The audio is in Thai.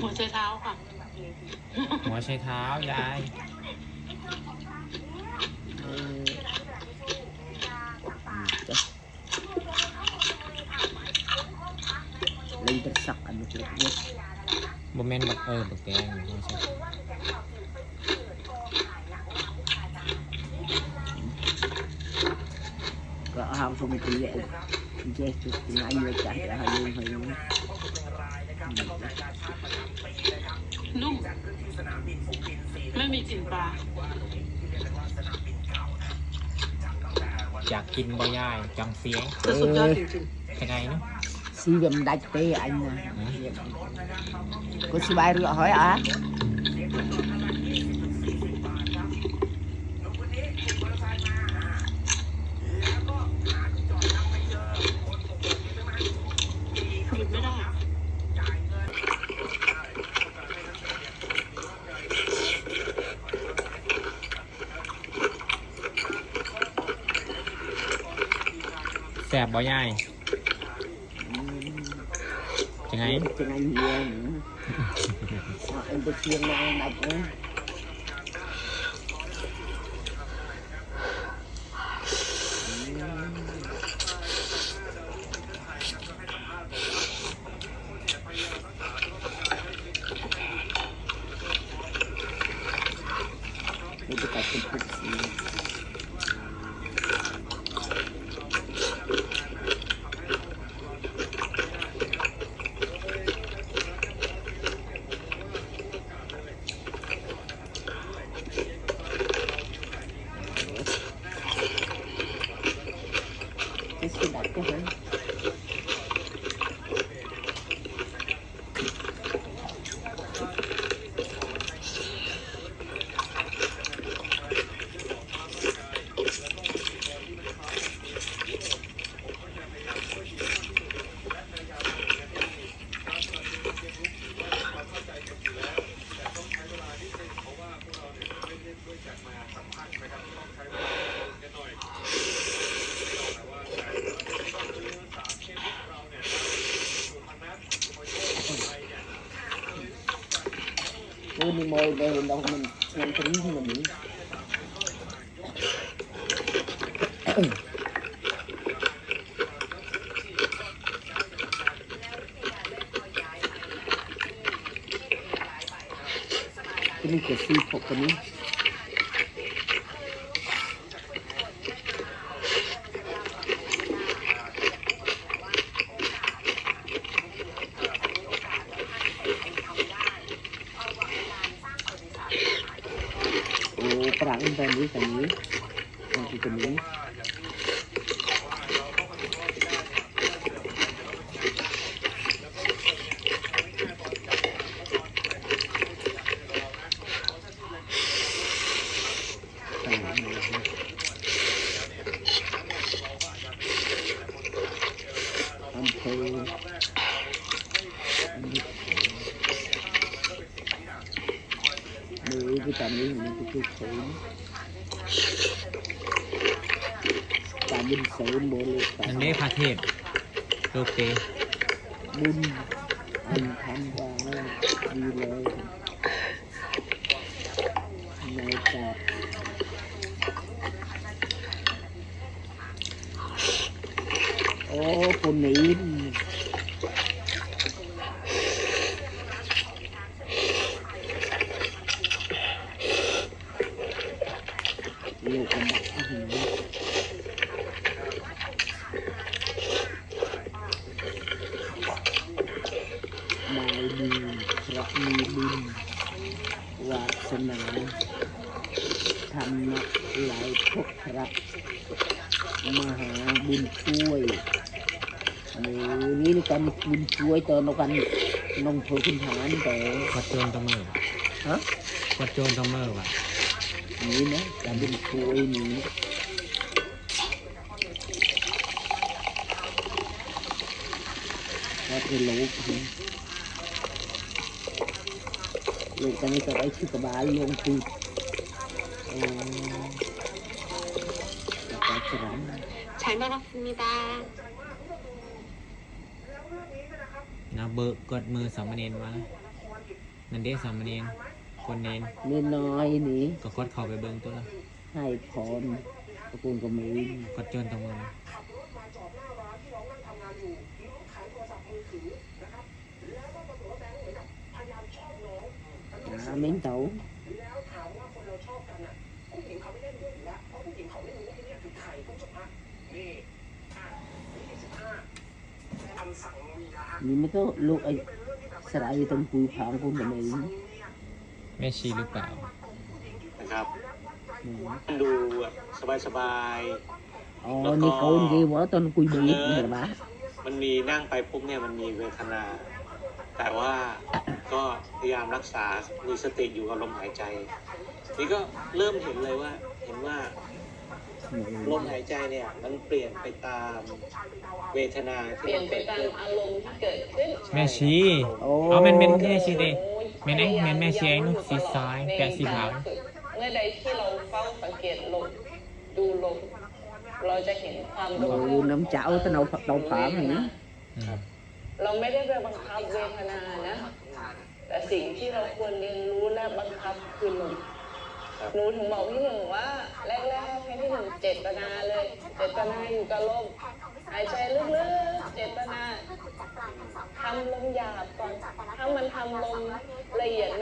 หัวใจเท้าค่ะหัวใช้เท้ายายเอออืมจ้ะเล่นเป็นสักอันเล็กๆเนี่ยบ่แม่นบักเออบักแตงหัวใช้ก็เอาสมัยที่เจ๊จุดงานเยอะจังแล้วลืมไปเลย นุ่มไม่มีกลิ่นปลาอยากกินบ่ยายจังเสียงคือสุดยอดจริงยังไงเนาะซีเวมดัดเป้อันนะก็สบายเรือหอยอะ ๆหยุดไม่ได้ แสบบ่ยายยังไงจะงานเย็นเอ็นไปเชียงรายดัดเอ้ยเรา โอ้นี่มอยเลยเรามันมันตร separain dari sini nanti ini Thank you. เกิดซีพกกันนี้โอ้ปรางแบบนี้แบบนี้มันคือตัวนี้ปรางแบบนี้อำเภอมือคือตอนนี้มันคือโขนตาบุญเสริมโบลูกตานั่นเด้พระเทพโลเกบุญอันทำว่าดีเลยในจาโอ้คนนี้ ลูกกระดักอื้อหือนายดีพระมีบุญวาสนาธรรมะหลายพบพระมหาบุญช่วยเออนี่นี่กันบุญช่วยเตอนเรากันนองเพื่อคุณฐานแต่ วัดโจนตะเมอฮะ วัดโจนตะเมอว่ะ นี้นะการเป็นช่วยนี้ว่าเป็นโลกนะลูกก็ไม่สบายชื่อกบาลลงคือฉันบอกคุณมีตานะเบิกกดมือสามเณรมานั่นเด้สามเณร คนเนนนี่น้อยนี่ก็กดเข้าไปเบิ่งตัวละให้พรพระคุณก็มีกดโจนตะเมินหาเม้นเต๋านี่ไม่ก็ลูกไอ้สลายตรงปุยผางคุณก็มี แม่ชีหรือเปล่า นะครับอืมดูแบบสบายอ๋อนี่โกนกี่วะตอนคุยบีบเห็นปะๆมันมีนั่งไปปุ๊บเนี่ยมันมีเวทนา แต่ว่าก็พยายามรักษา มีสติอยู่กับลมหายใจ นี่ก็เริ่มเห็นเลยว่า เห็นว่า ลมหายใจเนี่ย มันเปลี่ยนไปตามเวทนาเปที่ลี่ยมันนไปเกิดตามขึ้นอารมณ์ที่เกิดขึ้น แม่ชีโอ้เอาแม่นเป็นแม่ชีเด้ แม่นไอ้แม่นแม่เชีไอ้นุสีซ้ายแปะสีขาวเมื่อใดที่เราเฝ้าสังเกตลมดูลมเราจะเห็นความลโอ้มน้ำเจ้าตะเอาเราผางนี่อืมเราไม่ได้ไปบังคับเวทนานะ แต่สิ่งที่เราควรเรียนรู้และบังคับคือลมหนูถึงบอกพี่หนึ่งว่าแรกๆให้พี่หนึ่งเจตนาเลย เจตนาอยู่กับลม หายใจลึกๆ เจตนาทำลมหยาบก่อนถ้ามันทำลมละเอียดไม่